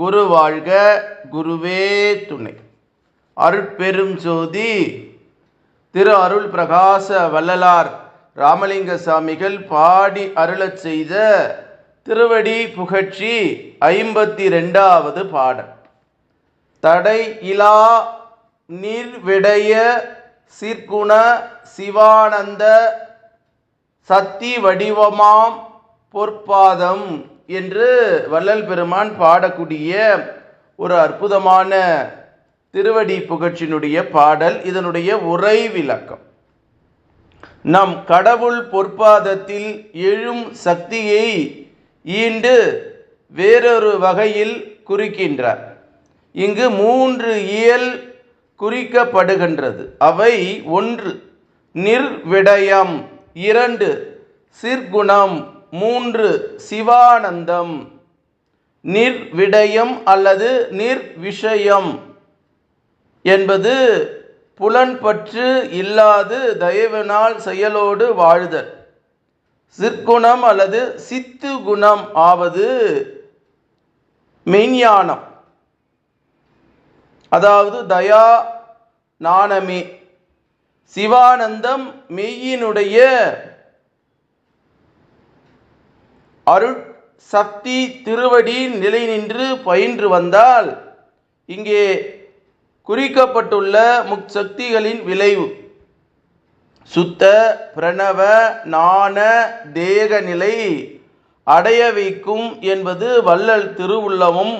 குரு வாழ்க குருவே துணை. அருட்பெரும் ஜோதி திரு அருள் பிரகாச வள்ளலார் ராமலிங்க சாமிகள் பாடி அருளச் செய்த திருவடி புகழ்ச்சி ஐம்பத்தி ரெண்டாவது பாடல். தடை இலா நிர்விடைய சீர்குண சிவானந்த சத்தி வடிவமாம் பொற்பாதம் என்று வள்ளல் பெருமான் பாடக்கூடிய ஒரு அற்புதமான திருவடி புகழ்ச்சியினுடைய பாடல் இதனுடைய உரை விளக்கம். நம் கடவுள் பொற்பாதத்தில் எழும் சக்தியை ஈண்டு வேறொரு வகையில் குறிக்கின்றார். இங்கு மூன்று இயல் குறிக்கப்படுகின்றது. அவை ஒன்று நிர்விடயம். இரண்டு சிற்குணம். மூன்று சிவானந்தம். நிர்விடயம் அல்லது நிர்விஷயம் என்பது புலன்பற்று இல்லாது தயவினால் செயலோடு வாழுதல். சிற்குணம் அல்லது சித்து குணம் ஆவது மெய்ஞானம். அதாவது தயா நாணமே சிவானந்தம் மெய்யினுடைய அருள் சக்தி திருவடி நிலை நின்று பயின்று வந்தால் இங்கே குறிக்கப்பட்டுள்ள முக்சக்திகளின் விளைவு. சுத்த பிரணவ நாண தேக நிலை அடைய வைக்கும் என்பது வள்ளல் திருவுள்ளமும்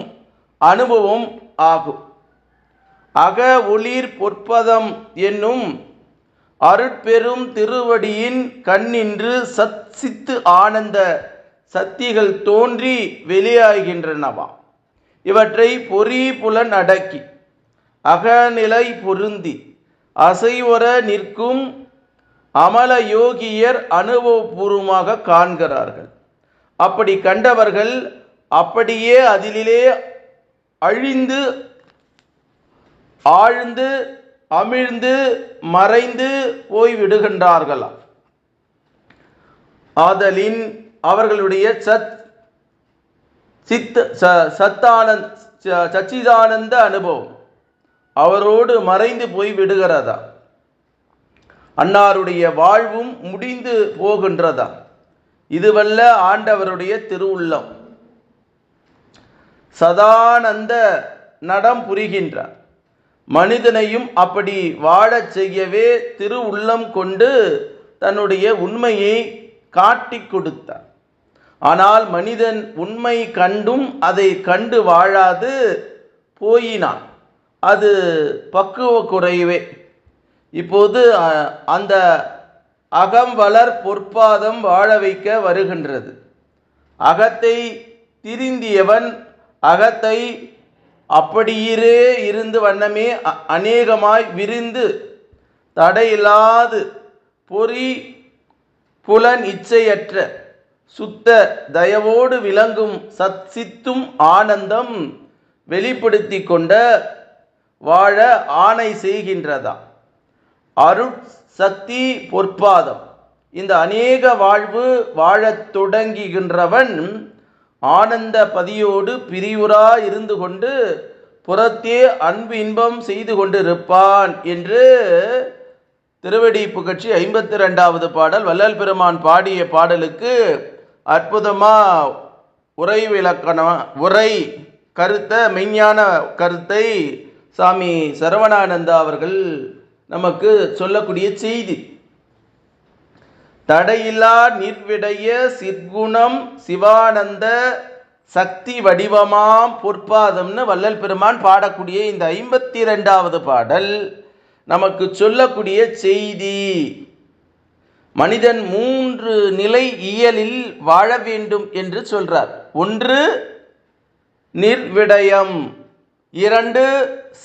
அனுபவம் ஆகும். அக ஒளிர் பொற்பதம் என்னும் அருட்பெரும் திருவடியின் கண்ணின்று சத் சித்து ஆனந்த சக்திகள் தோன்றி வெளியாகின்றனவா? இவற்றை பொறி புலன் அடக்கி அகநிலை பொருந்தி அசைவர நிற்கும் அமல யோகியர் அனுபவபூர்வமாக காண்கிறார்கள். அப்படி கண்டவர்கள் அப்படியே அதிலே அழிந்து ஆழ்ந்து அமிழ்ந்து மறைந்து போய்விடுகின்றார்களாம். ஆதலின் அவர்களுடைய சத் சித்த ச- சத்தானந்த் ச- சச்சிதானந்த அனுபவம். அவரோடு மறைந்து போய் விடுகிறதா? அன்னாருடைய வாழ்வும் முடிந்து போகின்றதா? இதுவல்ல ஆண்டவருடைய திருவுள்ளம். சதானந்த நடம் புரிகின்றார். மனிதனையும் அப்படி வாழச் செய்யவே திருவுள்ளம் கொண்டு தன்னுடைய உண்மையை காட்டிக் கொடுத்தார். ஆனால் மனிதன் உண்மை கண்டும் அதை கண்டு வாழாது போயினான். அது பக்குவ குறைவே இப்போது அந்த அகம் வளர் பொற்பாதம் வாழ வைக்க வருகின்றது. அகத்தை திரிந்தியவன் அகத்தை அப்படியே இருந்து வண்ணமே அ- அநேகமாய் விரிந்து தடையில்லாது பொறி புலன் இச்சையற்ற சுத்த தயவோடு விளங்கும் சத் சித்தும் ஆனந்தம் வெளிப்படுத்தி கொண்ட வாழ ஆணை செய்கின்றதா? அருட் சக்தி பொற்பாதம். இந்த அநேக வாழ்வு வாழத் தொடங்குகின்றவன் ஆனந்த பதியோடு பிரியுரா இருந்து கொண்டு புறத்தே அன்பு இன்பம் செய்து கொண்டிருப்பான் என்று திருவடி புகழ்ச்சி ஐம்பத்தி ரெண்டாவது பாடல் வள்ளல் பெருமான் பாடிய பாடலுக்கு அற்புதமாக உரை விளக்கணம் உரை கருத்த மெய்ஞான கருத்தை சாமி சரவணானந்தா அவர்கள் நமக்கு சொல்லக்கூடிய செய்தி. தடையில்லா நிர்விடைய சிற்குணம் சிவானந்த சக்தி வடிவமாம் பொற்பாதம்னு வள்ளல் பெருமான் பாடக்கூடிய இந்த ஐம்பத்தி ரெண்டாவது பாடல் நமக்கு சொல்லக்கூடிய செய்தி. மனிதன் மூன்று நிலை இயலில் வாழ வேண்டும் என்று சொல்றார். ஒன்று நிர்விடயம். இரண்டு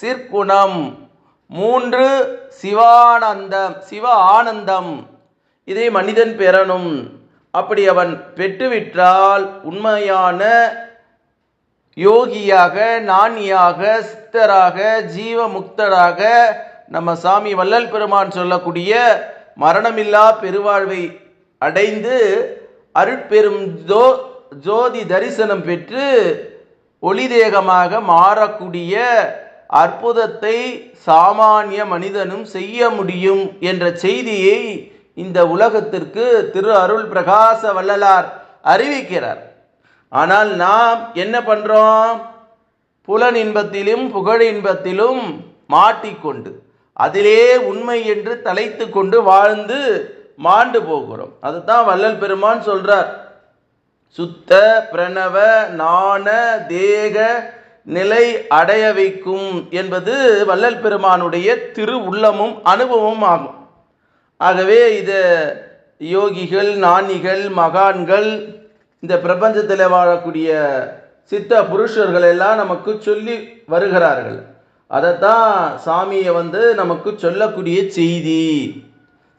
சிற்குணம். மூன்று சிவானந்தம் சிவ ஆனந்தம். இதை மனிதன் பெறணும். அப்படி அவன் பெற்றுவிட்டால் உண்மையான யோகியாக ஞானியாக சித்தராக ஜீவமுக்தராக நம்ம சாமி வள்ளல் பெருமான் சொல்லக்கூடிய மரணமில்லா பெருவாழ்வை அடைந்து அருட்பெரும் ஜோ ஜோதி தரிசனம் பெற்று ஒளிதேகமாக மாறக்கூடிய அற்புதத்தை சாமானிய மனிதனும் செய்ய முடியும் என்ற செய்தியை இந்த உலகத்திற்கு திரு அருள் பிரகாச வள்ளலார் அறிவிக்கிறார். ஆனால் நாம் என்ன பண்றோம்? புலன் இன்பத்திலும் புகழ் இன்பத்திலும் மாட்டிக்கொண்டு அதிலே உண்மை என்று தலைத்து கொண்டு வாழ்ந்து மாண்டு போகிறோம். அதுதான் வள்ளல் பெருமான் சொல்றார். சுத்த பிரணவ நாண தேக நிலை அடைய வைக்கும் என்பது வள்ளல் பெருமானுடைய திரு உள்ளமும் அனுபவமும் ஆகும். ஆகவே இது யோகிகள் ஞானிகள் மகான்கள் இந்த பிரபஞ்சத்தில் வாழக்கூடிய சித்த புருஷர்கள் எல்லாம் நமக்கு சொல்லி வருகிறார்கள். அதைத்தான் சாமியை வந்து நமக்கு சொல்லக்கூடிய செய்தி.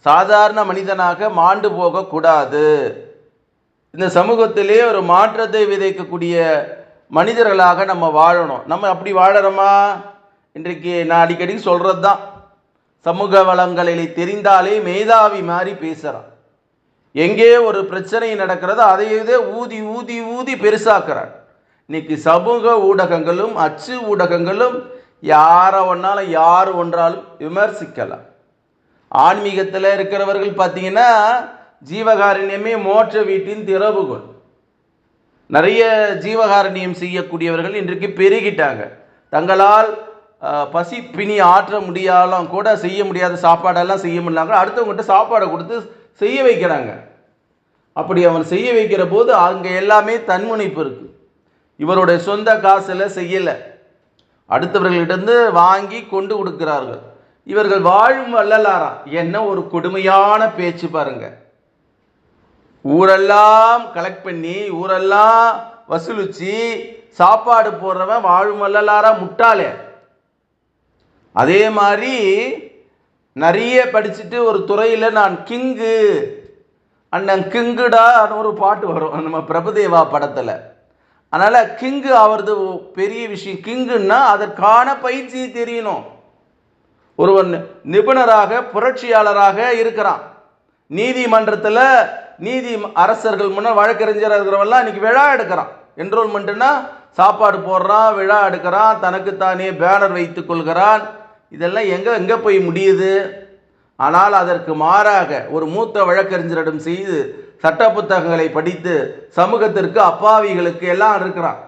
சாதாரண மனிதனாக மாண்டு போகக்கூடாது. இந்த சமூகத்திலே ஒரு மாற்றத்தை விதைக்கக்கூடிய மனிதர்களாக நம்ம வாழணும். நம்ம அப்படி வாழறோமா? இன்றைக்கு நான் அடிக்கடி சொல்கிறது தான் சமூக வளங்களில் தெரிந்தாலே மேதாவி மாதிரி பேசுகிறான் எங்கே ஒரு பிரச்சனை நடக்கிறதோ அதையதே ஊதி ஊதி ஊதி பெருசாக்குறான். இன்னைக்கு சமூக ஊடகங்களும் அச்சு ஊடகங்களும் யாரை ஒன்றாலும் யார் ஒன்றாலும் விமர்சிக்கலாம். ஆன்மீகத்தில் இருக்கிறவர்கள் பார்த்தீங்கன்னா ஜீவகாருண்யமே மோட்ச வீட்டின் திறவுகோல் நிறைய ஜீவகாருண்யம் செய்யக்கூடியவர்கள் இன்றைக்கு பெருகிட்டாங்க. தங்களால் பசி பிணி ஆற்ற முடியாலும் கூட செய்ய முடியாத சாப்பாடெல்லாம் செய்ய முடியலாங்க அடுத்தவங்ககிட்ட சாப்பாடை கொடுத்து செய்ய வைக்கிறாங்க. அப்படி அவன் செய்ய வைக்கிற போது அங்கே எல்லாமே தன்முனைப்பு இருக்குது இவருடைய சொந்த காசில் செய்யலை. அடுத்தவர்களிடந்து வாங்கி கொண்டு கொடுக்கிறார்கள். இவர்கள் வாழும் வள்ளலாராம் என்ன ஒரு கொடுமையான பேச்சு பாருங்க. ஊரெல்லாம் கலெக்ட் பண்ணி ஊரெல்லாம் வசூலிச்சு சாப்பாடு போடுறவன் வாழும் வள்ளலாரா? முட்டாளே. அதே மாதிரி நிறைய படிச்சுட்டு ஒரு துறையில் நான் கிங்கு அண்ணன் கிங்குடா ஒரு பாட்டு வரும். நம்ம பிரபுதேவா படத்தில். அதனால் கிங்கு ஆவறது பெரிய விஷயம். கிங்குன்னா அதற்கான பயிற்சி தெரியணும். ஒருவன் நிபுணராக புரட்சியாளராக இருக்கிறான். நீதிமன்றத்தில் நீதி அரசர்கள் முன்னால் வழக்கறிஞராக இருக்கிறவெல்லாம் இன்னைக்கு விழா எடுக்கிறான். என்ரோல்மெண்ட்டுன்னா சாப்பாடு போடுறான் விழா எடுக்கிறான் தனக்குத்தானே பேனர் வைத்துக் கொள்கிறான். இதெல்லாம் எங்கே எங்கே போய் முடியுது? ஆனால் அதற்கு மாறாக ஒரு மூத்த வழக்கறிஞரிடம் செய்து சட்ட புத்தகங்களை படித்து சமூகத்திற்கு அப்பாவிகளுக்கு எல்லாம் இருக்கிறான்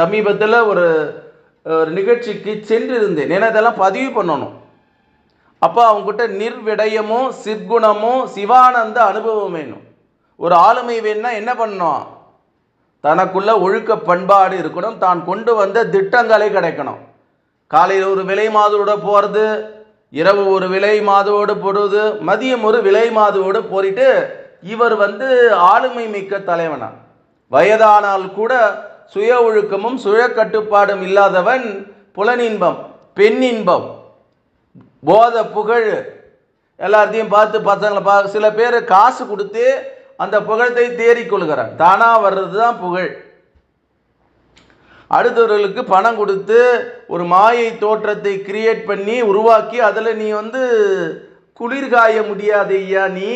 சமீபத்தில் ஒரு ஒரு நிகழ்ச்சிக்கு சென்றிருந்தேன். ஏன்னா இதெல்லாம் பதிவு பண்ணணும். அப்போ அவங்ககிட்ட நிர்விடயமும் சிற்குணமும் சிவானந்த அனுபவம் வேணும். ஒரு ஆளுமை வேணும்னா என்ன பண்ணணும்? தனக்குள்ள ஒழுக்க பண்பாடு இருக்கணும். தான் கொண்டு வந்த திட்டங்களை கிடைக்கணும். காலையில் ஒரு விலை மாதோட போகிறது இரவு ஒரு விலை மாதோடு போடுவது மதியம் ஒரு விலை மாதோடு போரிட்டு இவர் வந்து ஆளுமை மிக்க தலைவனா. வயதானால் கூட சுய ஒழுக்கமும் சுய கட்டுப்பாடும் இல்லாதவன் புலனின்பம் பெண்ணின்பம். போத புகழ். எல்லாத்தையும் பார்த்து பசங்களை பா சில பேர் காசு கொடுத்து அந்த புகழத்தை தேறிக்கொள்கிறான் தானாக வர்றது தான் புகழ். அடுத்தவர்களுக்கு பணம் கொடுத்து ஒரு மாயை தோற்றத்தை கிரியேட் பண்ணி உருவாக்கி அதில் நீ வந்து குளிர்காய முடியாது ஐயா நீ?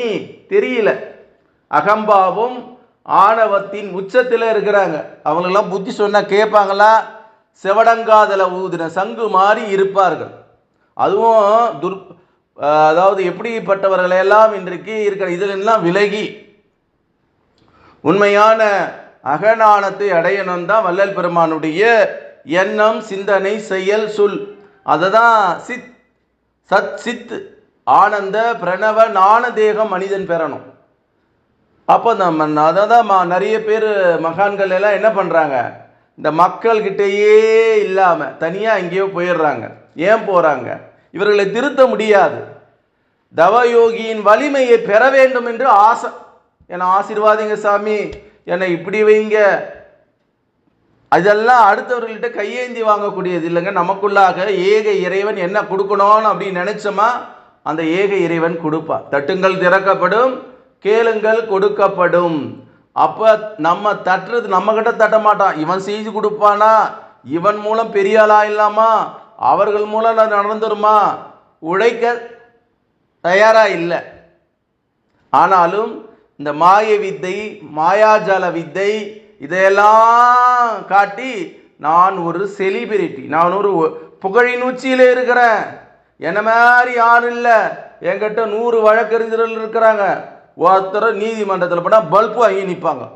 தெரியல. அகம்பாவும் ஆணவத்தின் உச்சத்தில் இருக்கிறாங்க. அவங்களெல்லாம் புத்தி சொன்னால் கேட்பாங்களா? செவடங்காதல ஊதின சங்கு மாதிரி இருப்பார்கள். அதுவும் துர் அதாவது எப்படிப்பட்டவர்களெல்லாம் இன்றைக்கு இருக்கிற இதிலெல்லாம் விலகி உண்மையான அகநாணத்தை அடையணும் தான் வள்ளல் பெருமானுடைய எண்ணம் சிந்தனை செயல் சொல். அதை தான் சித் சத் சித் ஆனந்த பிரணவ நாண தேகம் மனிதன் பெறணும். அப்போ நம்ம அதை தான் ம- நிறைய பேர் மகான்கள் எல்லாம் என்ன பண்ணுறாங்க இந்த மக்கள்கிட்டயே இல்லாமல் தனியாக எங்கேயோ போயிடுறாங்க. ஏன் போகிறாங்க இவர்களை திருத்த முடியாது. தவயோகியின் வலிமையை பெற வேண்டும் என்று ஆசை. ஏன்னா ஆசீர்வாதிங்க சாமி. என்னை இப்படி வைங்க. அதெல்லாம் அடுத்தவர்கள்ட்ட கையேந்தி வாங்கக்கூடியது இல்லைங்க. நமக்குள்ளாக ஏக இறைவன் என்ன கொடுக்கணும்னு அப்படின்னு நினைச்சோமா? அந்த ஏக இறைவன் கொடுப்பா தட்டுங்கள் திறக்கப்படும் கேளுங்கள் கொடுக்கப்படும். அப்போ நம்ம தட்டுறது நம்ம கிட்ட தட்ட மாட்டான். இவன் செய்து கொடுப்பானா? இவன் மூலம் பெரிய ஆளா இல்லாமா? அவர்கள் மூலம் நான் நடந்துருமா? உழைக்க தயாராக இல்லை. ஆனாலும் இந்த மாய வித்தை மாயாஜால வித்தை இதையெல்லாம் காட்டி நான் ஒரு செலிபிரிட்டி நான் ஒரு புகழின் உச்சியில் இருக்கிறேன். என்ன மாதிரி யாரும் இல்லை. என்கிட்ட நூறு வழக்கறிஞர்கள் இருக்கிறாங்க. ஒருத்தர் நீதிமன்றத்தில் போனால் பல்பு வாங்கி நிற்பாங்க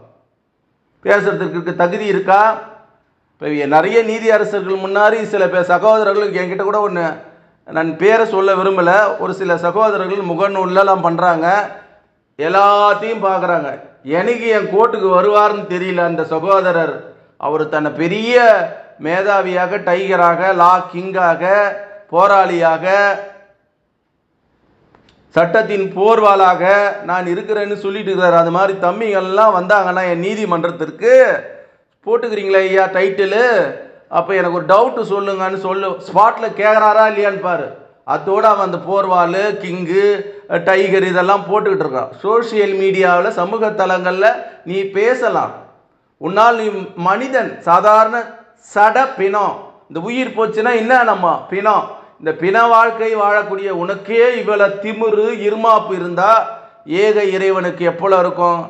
பேசுறதுக்கு தகுதி இருக்கா? இப்போ நிறைய நீதி அரசர்கள் முன்னாடி சில பேர் சகோதரர்கள் என்கிட்ட கூட ஒன்று நான் பேரை சொல்ல விரும்பலை. ஒரு சில சகோதரர்கள் முகநூல்லாம் பண்ணுறாங்க எல்லாத்தையும் பார்க்குறாங்க. எனக்கு என் கோர்ட்டுக்கு வருவார்னு தெரியல அந்த சகோதரர். அவர் தன்னை பெரிய மேதாவியாக டைகராக லா கிங்காக போராளியாக சட்டத்தின் போர்வாளாக நான் இருக்கிறேன்னு சொல்லிட்டு இருக்கிறார் அது மாதிரி தம்பிகள்லாம் வந்தாங்கன்னா என் நீதிமன்றத்திற்கு போட்டுக்கிறீங்களே ஐயா டைட்டிலு. அப்போ எனக்கு ஒரு டவுட்டு சொல்லுங்கன்னு சொல்லு ஸ்பாட்டில் கேட்குறாரா இல்லையான்னு பாரு. அதோட அவன் அந்த போர்வால் கிங்கு டைகர் இதெல்லாம் போட்டுக்கிட்டு இருக்கான். சோஷியல் மீடியாவில் சமூக தளங்களில் நீ பேசலாம். உன்னால் நீ மனிதன் சாதாரண சட பிணம். இந்த உயிர் போச்சுன்னா என்ன நம்ம பிணம்? இந்த பிண வாழ்க்கை வாழக்கூடிய உனக்கே இவ்வளோ திமிரு இருமாப்பு இருந்தால் ஏக இறைவனுக்கு எப்பளோ இருக்கும்?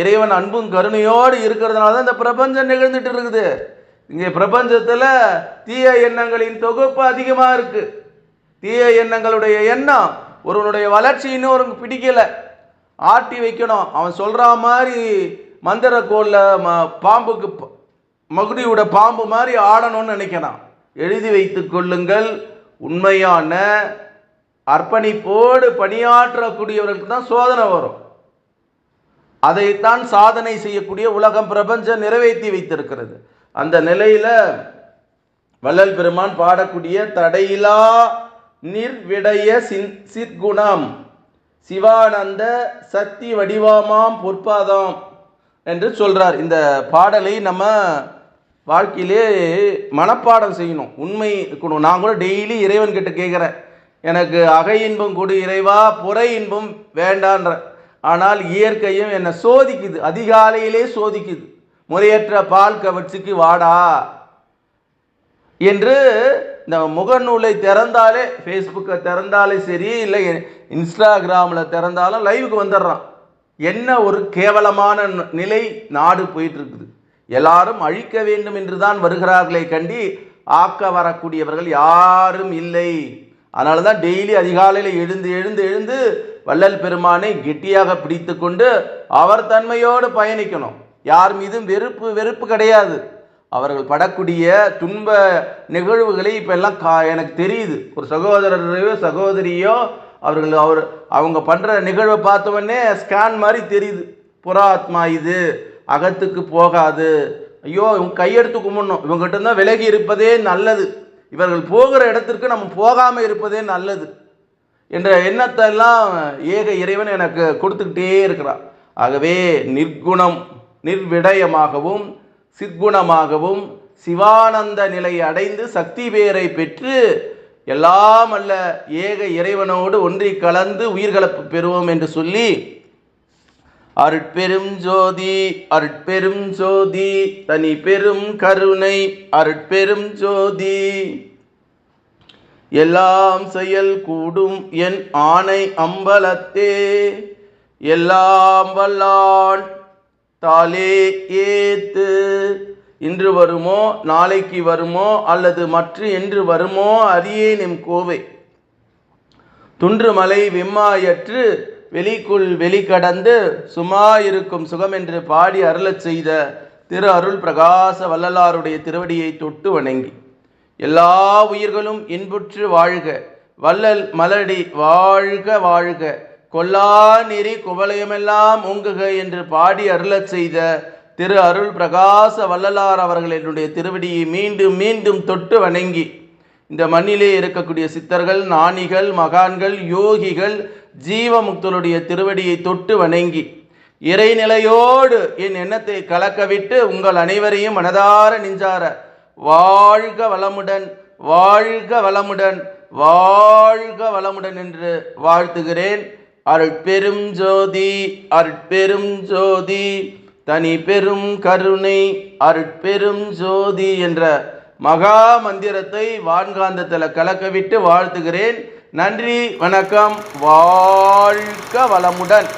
இறைவன் அன்பும் கருணையோடு இருக்கிறதுனால தான் இந்த பிரபஞ்சம் நிகழ்ந்துட்டு இருக்குது. இங்கே பிரபஞ்சத்தில் தீய எண்ணங்களின் தொகுப்பு அதிகமாக இருக்குது தீய எண்ணங்களுடைய எண்ணம் ஒருவனுடைய வளர்ச்சி இன்னொரு பிடிக்கல. ஆட்டி வைக்கணும். அவன் சொல்கிற மாதிரி மந்திர கோளில் ம பாம்புக்கு மகுடியோட பாம்பு மாதிரி ஆடணும்னு நினைக்கிறான் எழுதி வைத்து கொள்ளுங்கள். உண்மையான அர்ப்பணிப்போடு பணியாற்றக்கூடியவர்களுக்கு தான் சோதனை வரும். அதைத்தான் சாதனை செய்யக்கூடிய உலகம் பிரபஞ்சம் நிறைவேற்றி வைத்திருக்கிறது. அந்த நிலையில் வள்ளல் பெருமான் பாடக்கூடிய தடையிலா நிர்விடைய சிற்குணம். சிவானந்த சக்தி வடிவாமாம் பொற்பாதம் என்று சொல்றார். இந்த பாடலை நம்ம வாழ்க்கையிலே மனப்பாடம் செய்யணும். உண்மை இருக்கணும். நான் கூட டெய்லி இறைவன் கிட்ட கேட்குறேன் எனக்கு அகை இன்பம் கொடு இறைவா புறை இன்பம் வேண்டான்ற. ஆனால் இயற்கையும் என்னை சோதிக்குது. அதிகாலையிலே சோதிக்குது. முறையற்ற பால் கவர்ச்சிக்கு வாடா. என்று இந்த முகநூலை திறந்தாலே ஃபேஸ்புக்கை திறந்தாலே சரி இல்லை இன்ஸ்டாகிராமில் திறந்தாலும் லைவுக்கு வந்துடுறான். என்ன ஒரு கேவலமான நிலை நாடு போயிட்டு இருக்குது எல்லாரும் அழிக்க வேண்டும் என்று தான் வருகிறார்களே கண்டி ஆக்க வரக்கூடியவர்கள் யாரும் இல்லை. அதனால தான் டெய்லி அதிகாலையில் எழுந்து எழுந்து எழுந்து வள்ளல் பெருமானை கெட்டியாக பிடித்து கொண்டு அவர் தன்மையோடு பயணிக்கணும். யார் மீதும் வெறுப்பு வெறுப்பு கிடையாது. அவர்கள் படக்கூடிய துன்ப நிகழ்வுகளை இப்போ எல்லாம் கா எனக்கு தெரியுது. ஒரு சகோதரரையோ சகோதரியோ அவர்கள் அவர் அவங்க பண்ணுற நிகழ்வை பார்த்தவொடனே ஸ்கேன் மாதிரி தெரியுது. புறாத்மா இது அகத்துக்கு போகாது. ஐயோ இவங்க கையெடுத்து கும்பிடணும். இவங்ககிட்ட தான் விலகி இருப்பதே நல்லது. இவர்கள் போகிற இடத்திற்கு நம்ம போகாமல் இருப்பதே நல்லது. என்ற எண்ணத்தை எல்லாம் ஏக இறைவன் எனக்கு கொடுத்துக்கிட்டே இருக்கிறான். ஆகவே நிர்குணம் நிர்விடயமாகவும் சிற்குணமாகவும் சிவானந்த நிலை அடைந்து சக்தி பேரை பெற்று எல்லாம் அல்ல ஏக இறைவனோடு ஒன்றி கலந்து உயிர்கலப்பு பெறுவோம் என்று சொல்லி அருட்பெரும் ஜோதி அருட்பெரும் ஜோதி தனி பெரும் கருணை அருட்பெரும் ஜோதி. எல்லாம் செயல் கூடும் என் ஆணை அம்பலத்தே எல்லாம் வல்லான் தாலே ஏத்து. இன்று வருமோ நாளைக்கு வருமோ அல்லது மற்ற என்று வருமோ அறியேன் எம் கோவை. துன்றுமலை வெம்மாயற்று வெளிக்குள் வெளிக்கடந்து சுகம் என்று பாடி அருளச் செய்த திரு அருள் பிரகாச வள்ளலாருடைய திருவடியை தொட்டு வணங்கி. எல்லா உயிர்களும் இன்புற்று வாழ்க வள்ளல் மலடி வாழ்க வாழ்க கொல்லா நெறி குவலயமெல்லாம் ஓங்குக என்று பாடி அருளச் செய்த திரு அருள் பிரகாச வள்ளலார் அவர்கள் என்னுடைய திருவடியை மீண்டும் மீண்டும் தொட்டு வணங்கி இந்த மண்ணிலே இருக்கக்கூடிய சித்தர்கள் நாணிகள் மகான்கள் யோகிகள் ஜீவமுக்தனுடைய திருவடியை தொட்டு வணங்கி இறைநிலையோடு என் எண்ணத்தை கலக்கவிட்டு உங்கள் அனைவரையும் மனதார நெஞ்சார வாழ்க வளமுடன் வாழ்க வளமுடன் வாழ்க வளமுடன் என்று வாழ்த்துகிறேன். அருட்பெரும் ஜோதி அருட்பெரும் ஜோதி தனி பெரும் கருணை அருட்பெரும் ஜோதி என்ற மகா மந்திரத்தை வான்காந்தத்தில் கலக்கவிட்டு வாழ்த்துகிறேன். நன்றி வணக்கம் வாழ்க வளமுடன்.